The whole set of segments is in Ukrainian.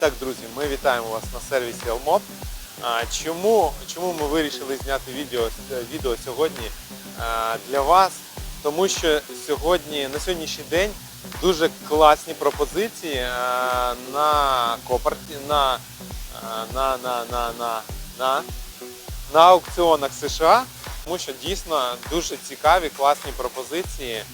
Так, друзі, ми вітаємо вас на сервісі Almod. А, Чому, чому ми вирішили зняти відео, відео сьогодні для вас? Тому що сьогодні, на сьогоднішній день дуже класні пропозиції на копарті, на, на, на, на, на, на, на аукціонах США, тому що дійсно дуже цікаві, класні пропозиції е,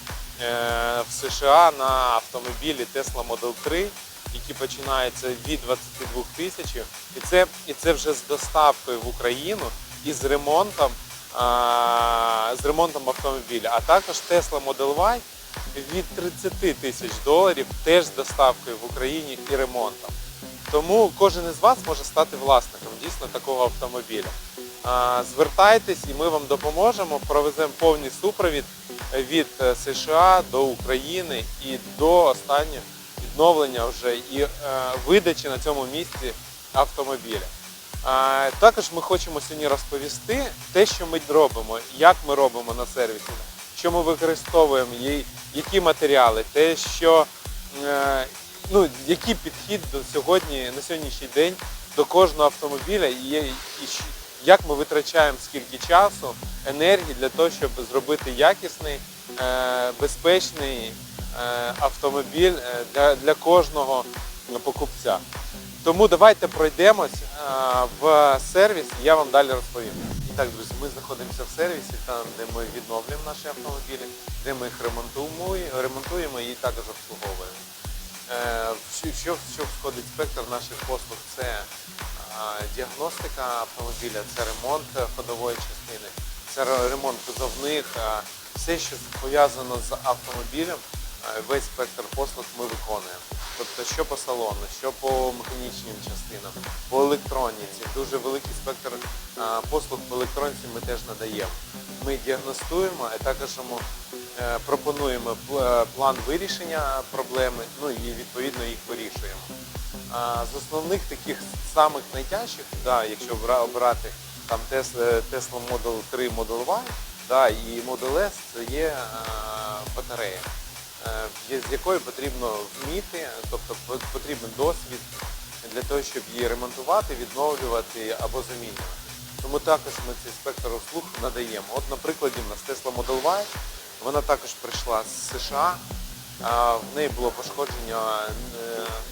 в США на автомобілі Tesla Model 3 які починаються від 22 тисяч. І це, і це вже з доставкою в Україну і з ремонтом, а, з ремонтом автомобіля. А також Tesla Model Y від 30 тисяч доларів теж з доставкою в Україні і ремонтом. Тому кожен із вас може стати власником дійсно такого автомобіля. Звертайтесь і ми вам допоможемо, провеземо повний супровід від е, США до України і до останнього відновлення вже і е, видачі на цьому місці автомобіля. Також ми хочемо сьогодні розповісти те, що ми робимо, як ми робимо на сервісі, що ми використовуємо, які матеріали, те, що е, ну, який підхід до сьогодні на сьогоднішній день до кожного автомобіля і, як ми витрачаємо скільки часу, енергії для того, щоб зробити якісний, е, безпечний автомобіль е, для, для кожного покупця. Тому давайте пройдемось е, в сервіс, я вам далі розповім. І так, друзі, ми знаходимося в сервісі, там, де ми відновлюємо наші автомобілі, де ми їх ремонтуємо, ремонтуємо і також обслуговуємо. Е, Що, що, входить спектр наших послуг? Це е, діагностика автомобіля, це ремонт е, ходової частини, це ремонт кузовних, е, все, що пов'язано з автомобілем, е, весь спектр послуг ми виконуємо. Тобто, що по салону, що по механічним частинам, по електроніці, дуже великий спектр е, послуг по електроніці ми теж надаємо. Ми діагностуємо, а також е, пропонуємо е, план вирішення проблеми, ну і відповідно їх вирішуємо. З основних таких самих найтяжчих, да, якщо бра- обрати там Tesla, Tesla Model 3, Model Y, да, і Model S, це є е, батарея, е, з якою потрібно вміти, тобто потрібен досвід для того, щоб її ремонтувати, відновлювати або замінювати. Тому також ми цей спектр услуг надаємо. От, на прикладі, у нас Tesla Model Y, вона також прийшла з США. В неї було пошкодження е,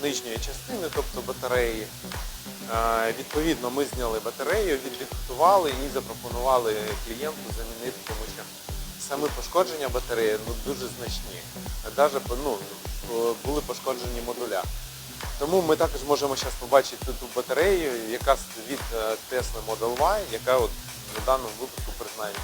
нижньої частини, тобто батареї. Відповідно, ми зняли батарею, відрихтували і запропонували клієнту замінити, саме пошкодження батареї ну, дуже значні. Навіть ну, були пошкоджені модуля. Тому ми також можемо зараз побачити ту батарею, яка від е, Tesla Model Y, яка от на даному випадку признання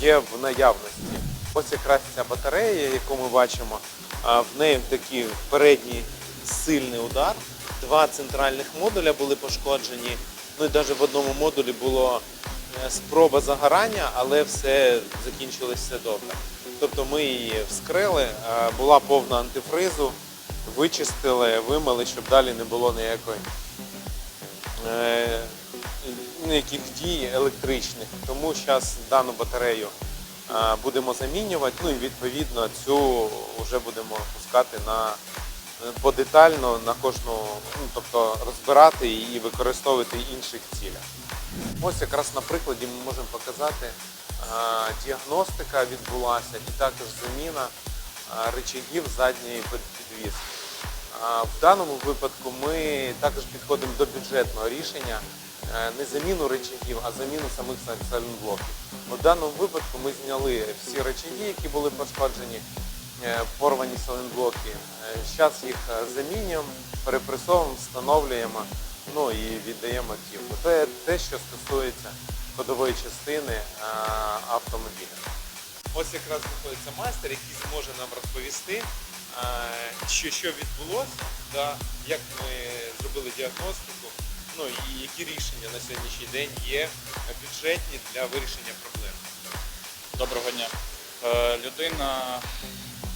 є в наявності. Ось якраз ця батарея, яку ми бачимо, в неї такий передній сильний удар. Два центральних модуля були пошкоджені. Ну і навіть в одному модулі було спроба загорання, але все закінчилось все добре. Тобто ми її вскрили, е, була повна антифризу, вичистили, вимили, щоб далі не було ніякої е, ніяких дій електричних. Тому зараз дану батарею е, будемо замінювати, ну і відповідно цю вже будемо пускати на подетально на кожну, ну, тобто розбирати і використовувати інших цілях. Ось якраз на прикладі ми можемо показати, діагностика відбулася і також заміна речагів задньої під- підвіски. В даному випадку ми також підходимо до бюджетного рішення, е, не заміну речагів, а заміну самих сайлентблоків. В даному випадку ми зняли всі речаги, які були пошкоджені, е, порвані сайлентблоки. Зараз їх е, замінюємо, перепресовуємо, встановлюємо, ну і віддаємо автівку. Це те, що стосується ходової частини автомобіля. Ось якраз знаходиться майстер, який зможе нам розповісти, що, що відбулося, да, як ми зробили діагностику, ну і які рішення на сьогоднішній день є бюджетні для вирішення проблем. Доброго дня. Е, Людина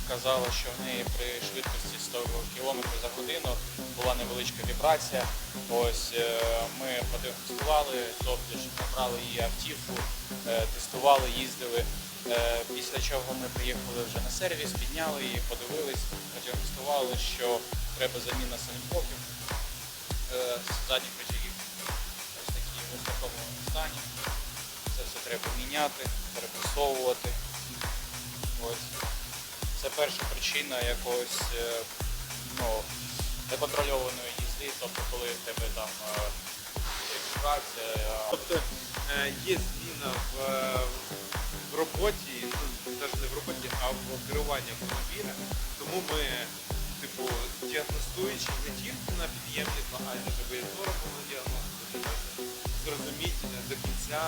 казала, що в неї при швидкості 100 км за годину була невеличка вібрація. Ось е, ми продиагностували, тобто набрали її автівку, е, тестували, їздили. Е, Після чого ми приїхали вже на сервіс, підняли її, подивились, продіагностували, що треба заміна санблоків. З задніх рычагів ось такі в такому стані. Це все треба міняти, перепресовувати. Ось. Це перша причина якогось ну, неконтрольованої їзди, тобто коли в тебе там е, є Тобто е, є зміна в, е, в роботі, ну навіть не в роботі, а в керуванні автомобіля. Тому ми, типу, діагностуючи не тільки на під'ємника, а й на ЖБСО робимо діагностику, зрозуміти до кінця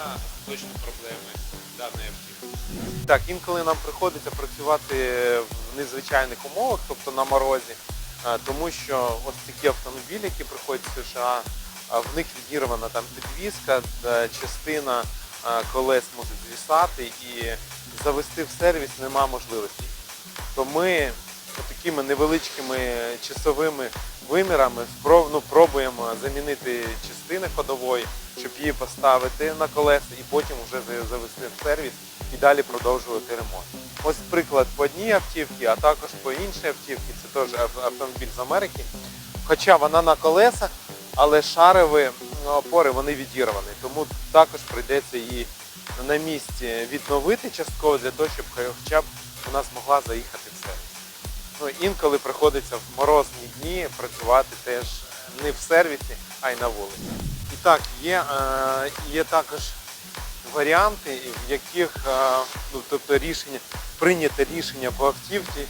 точно проблеми даної автівки. Так, інколи нам приходиться працювати в незвичайних умовах, тобто на морозі, е, тому що ось такі автомобілі, які приходять з США, в них відірвана там підвізка, частина колес може звісати і завести в сервіс нема можливості. То ми такими невеличкими часовими вимірами ну, пробуємо замінити частини ходової, щоб її поставити на колеса і потім вже завести в сервіс і далі продовжувати ремонт. Ось приклад по одній автівці, а також по іншій автівці, це теж автомобіль з Америки. Хоча вона на колесах, але шарові ну, опори вони відірвані, тому також прийдеться її на місці відновити частково для того, щоб хоча б вона змогла заїхати в сервіс. Ну, інколи приходиться в морозні дні працювати теж не в сервісі, а й на вулиці. І так, є, е, є також варіанти, в яких е, ну, тобто рішення, прийняте рішення по автівці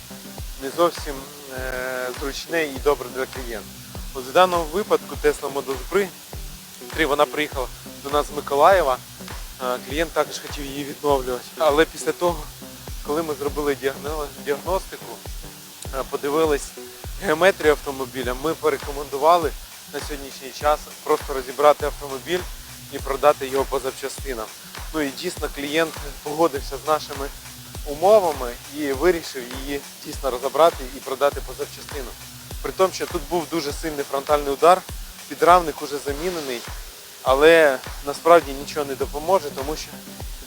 не зовсім е, зручне і добре для клієнта. От в даному випадку Tesla Model 3, 3 вона приїхала до нас з Миколаєва. Е, Клієнт також хотів її відновлювати. Але після того, коли ми зробили діагностику, подивились геометрію автомобіля, ми порекомендували на сьогоднішній час просто розібрати автомобіль і продати його по запчастинам. Ну і дійсно клієнт погодився з нашими умовами і вирішив її дійсно розібрати і продати по. При тому, що тут був дуже сильний фронтальний удар, підрамник уже замінений, але насправді нічого не допоможе, тому що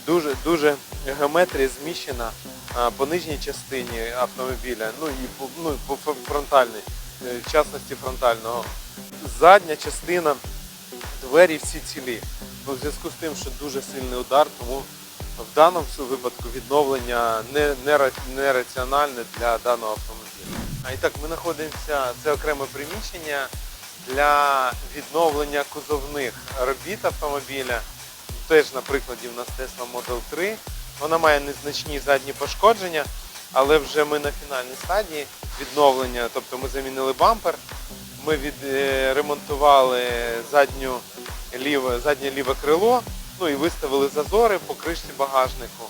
дуже дуже геометрія зміщена по нижній частині автомобіля, ну і ну, по фронтальній, е, в частності фронтального. Задня частина двері всі цілі. Ну, в зв'язку з тим, що дуже сильний удар, тому в даному випадку відновлення не, не, нераціональне для даного автомобіля. А і так, ми знаходимося, це окреме приміщення для відновлення кузовних робіт автомобіля. Теж на прикладі в нас Tesla Model 3. Вона має незначні задні пошкодження, але вже ми на фінальній стадії відновлення, тобто ми замінили бампер, ми відремонтували задню ліве, заднє ліве крило, ну і виставили зазори по кришці багажнику.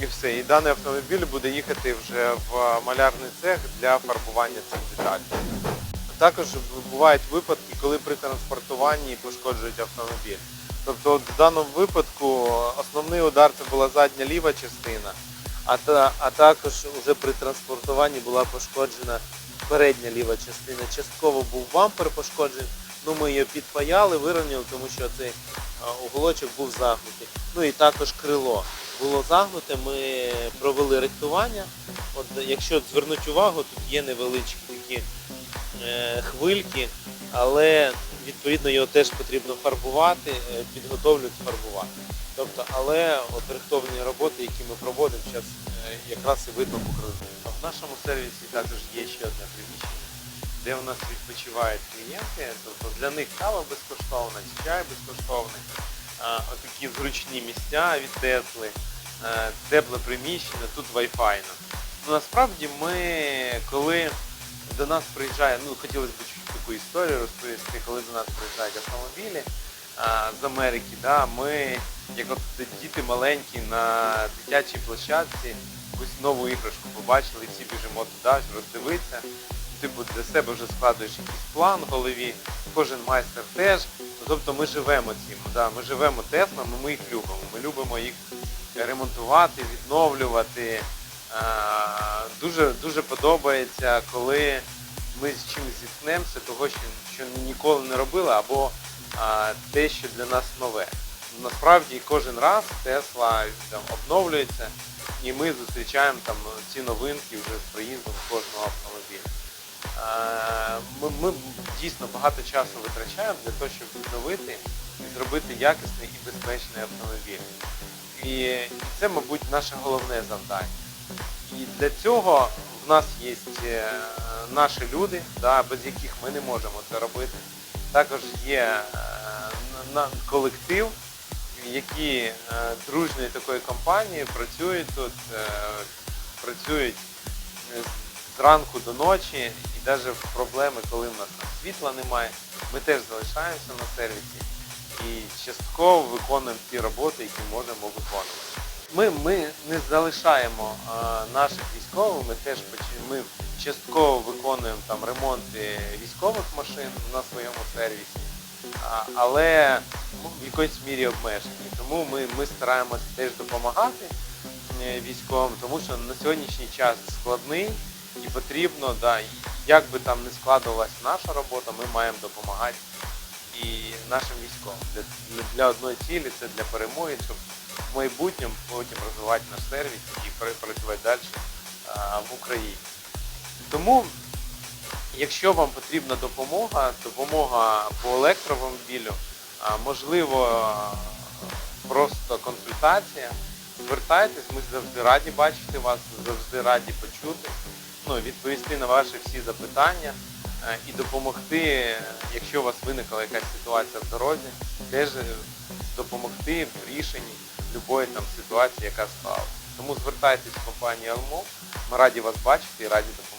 І все. І даний автомобіль буде їхати вже в малярний цех для фарбування цих деталей. Також бувають випадки, коли при транспортуванні пошкоджують автомобіль. Тобто в даному випадку основний удар це була задня ліва частина, а, та, а також вже при транспортуванні була пошкоджена передня ліва частина. Частково був бампер пошкоджений, ну ми її підпаяли, вирівняли, тому що цей а, уголочок був загнутий. Ну і також крило було загнуте, ми провели рихтування. От якщо звернути увагу, тут є невеличкі такі е, хвильки, але відповідно його теж потрібно фарбувати, е, підготовлюють фарбувати. Тобто, але от рихтовні роботи, які ми проводимо, зараз якраз і видно по в нашому сервісі також є ще одне приміщення, де у нас відпочивають клієнти. Тобто для них кава безкоштовна, чай безкоштовний, отакі зручні місця від Тесли, е, тепле приміщення, тут Wi-Fi. Ну, насправді ми, коли до нас приїжджає, ну хотілося б чуть таку історію розповісти, коли до нас приїжджають автомобілі а, з Америки, да, ми, як от діти маленькі на дитячій площадці, якусь нову іграшку побачили, всі біжимо туди, роздивитися. Типу для себе вже складуєш якийсь план в голові, кожен майстер теж. Тобто ми живемо цим, да, ми живемо Теслами, ми їх любимо. Ми любимо їх ремонтувати, відновлювати. Дуже, дуже подобається, коли ми з чимось зіткнемося, того, що, що ніколи не робили, або а, те, що для нас нове. Насправді кожен раз Тесла там, обновлюється і ми зустрічаємо там ці новинки вже з приїздом кожного автомобіля. Е, Ми, ми дійсно багато часу витрачаємо для того, щоб відновити і зробити якісний і безпечний автомобіль. І, це, мабуть, наше головне завдання. І для цього в нас є е, наші люди, да, без яких ми не можемо це робити. Також є е, колектив, які е, дружньої такої компанії працюють тут, е, працюють е, зранку до ночі, і навіть в проблеми, коли в нас світла немає, ми теж залишаємося на сервісі і частково виконуємо ті роботи, які можемо виконувати. Ми, ми не залишаємо а, наших військових, ми теж ми частково виконуємо там ремонти військових машин на своєму сервісі, але ну, в якоїсь мірі обмежені. Тому ми, ми стараємося теж допомагати е, військовим, тому що на сьогоднішній час складний і потрібно, да, як би там не складувалася наша робота, ми маємо допомагати і нашим військовим. Для, для, одної цілі це для перемоги, щоб в майбутньому потім розвивати наш сервіс і пра- працювати далі а, в Україні. Тому, якщо вам потрібна допомога, допомога по електромобілю, можливо, просто консультація, звертайтесь, ми завжди раді бачити вас, завжди раді почути, ну, відповісти на ваші всі запитання і допомогти, якщо у вас виникла якась ситуація в дорозі, теж е, допомогти в рішенні будь-якої там ситуації, яка склалася. Тому звертайтесь в компанію Алмо, ми раді вас бачити і раді допомогти.